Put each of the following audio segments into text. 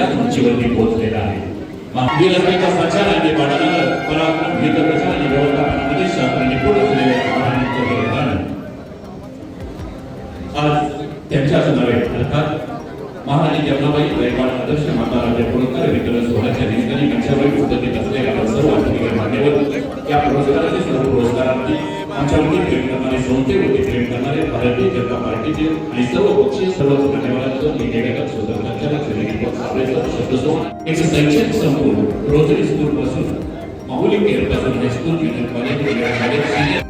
आपल्या उंचीवरती पोहोचलेला आहे. वीरत्वाचा प्रचाराने आणि पराक्रम गीत प्रचार आणि व्यवस्थापनामध्ये शास्त्र निपुण असलेल्या महाराजांचं योगदान आज त्यांच्याच नव्हे अर्थात महाराणी जगनाबाई गायकवाड आदर्श माता राज्य पुरस्कार वितरण सोहळ्याच्या निमित्ताने मंचावर उपस्थित असलेल्या आपण सर्व आत्मीय मान्यवर या पुरस्काराचे सर्व पुरस्कारार्थी आमच्यावरती प्रेम करणारे संस्थेवरती प्रेम करणारे भारतीय जनता पार्टीचे आणि सर्व पक्षीय सर्व मान्यवरांचं मी निवेदन सुंदर एक शैक्षणिक संकुल रोजरी स्कूल पासून माहुली केअरपासून हायस्कूल ज्युनियर कॉलेज वगैरे कॉलेज सिनियर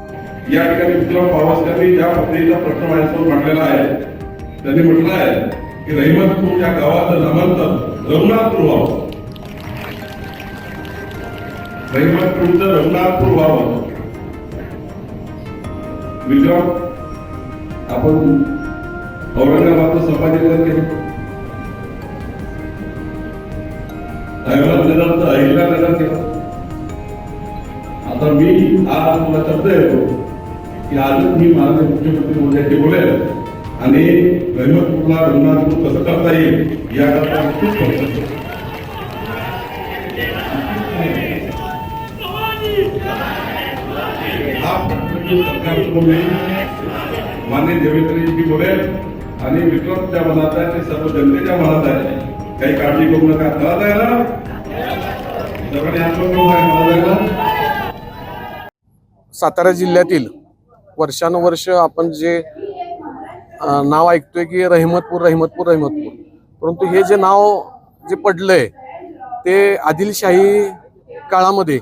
या ठिकाणी विक्रम पावसकरांनी ज्या पत्नीचा प्रश्न माझ्यासमोर मांडलेला आहे त्यांनी म्हटलं आहे की रहिमतपूर या गावाचं नामांतर रघुनाथपूर व्हावं. रहिमतपूरचं रघुनाथपूर व्हावं. विक्रम आपण औरंगाबादचं संपादकीकरण केलं अहमदनगरचं अहिल्यानगर केलं आता मी आज तुला शब्द येतो की आजच मी माझे मुख्यमंत्री मोदयाशी बोलेल आणि रहिमतपूरला रघुनाथपूर कसं करता येईल याकरता मी खूप प्रयत्न करेन. माननीय देवेंद्रजी बोले आणि विक्रमच्या मनात आहे ते सर्व जनतेच्या मनात आहे काही काळजी करू नका कळत आहे ना सातारा जिल्ह्यातील वर्षानुवर्ष आपण जे नाव ऐकतोय की रहिमतपूर रहिमतपूर रहिमतपूर. परंतु हे जे नाव जे पडलंय ते आदिलशाही काळामध्ये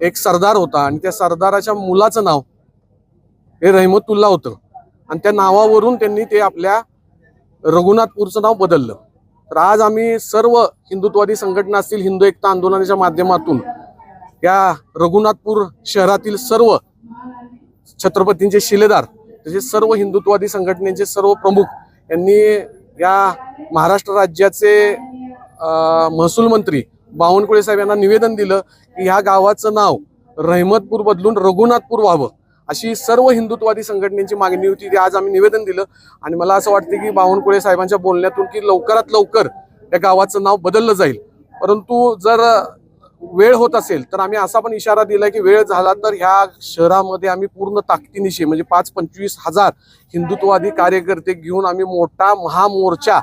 एक सरदार होता आणि त्या सरदाराच्या मुलाचं नाव हे रहिमतुल्ला होतं. आणि त्या नावावरून त्यांनी ते आपल्या रघुनाथपूरचं नाव बदललं. तर आज आम्ही सर्व हिंदुत्वादी संघटना असतील हिंदू एकता आंदोलनाच्या माध्यमातून या रघुनाथपूर शहरातील सर्व छत्रपतींचे शिलेदार तसेच सर्व हिंदुत्वादी संघटनेचे सर्व प्रमुख यांनी या महाराष्ट्र राज्याचे महसूल मंत्री बावनकुळे साहेब यांना निवेदन दिलं की ह्या गावाचं नाव रहमतपूर बदलून रघुनाथपूर व्हावं. अशी सर्व हिंदुत्वादी संघटनेची मागणी होती ती आज आम्ही निवेदन दिलं. आणि मला असं वाटतं की बावनकुळे साहेबांच्या बोलण्यातून की लवकरात लवकर या गावाचं नाव बदललं जाईल. परंतु जर वेळ होत असेल तर आम्ही असा पण इशारा दिला की वेळ झाला तर ह्या शहरामध्ये आम्ही पूर्ण ताकदीनिशी म्हणजे पाच पंचवीस हजार हिंदुत्ववादी कार्यकर्ते घेऊन आम्ही मोठा महामोर्चा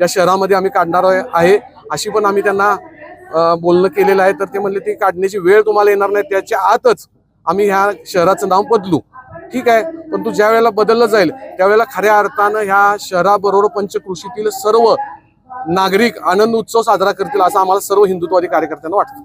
या शहरामध्ये आम्ही काढणार आहे- आहे अशी पण आम्ही त्यांना बोलणं केलेलं आहे. तर ते म्हणले ती काढण्याची वेळ तुम्हाला येणार नाही त्याच्या आतच आम्ही ह्या शहराचं नाव बदलू. ठीक आहे? परंतु ज्या वेळेला बदललं जाईल त्यावेळेला खऱ्या अर्थानं ह्या शहराबरोबर पंचकृषीतील सर्व नागरिक आनंद उत्सव साजरा करतील असं आम्हाला सर्व हिंदुत्वादी कार्यकर्त्यांना वाटतं.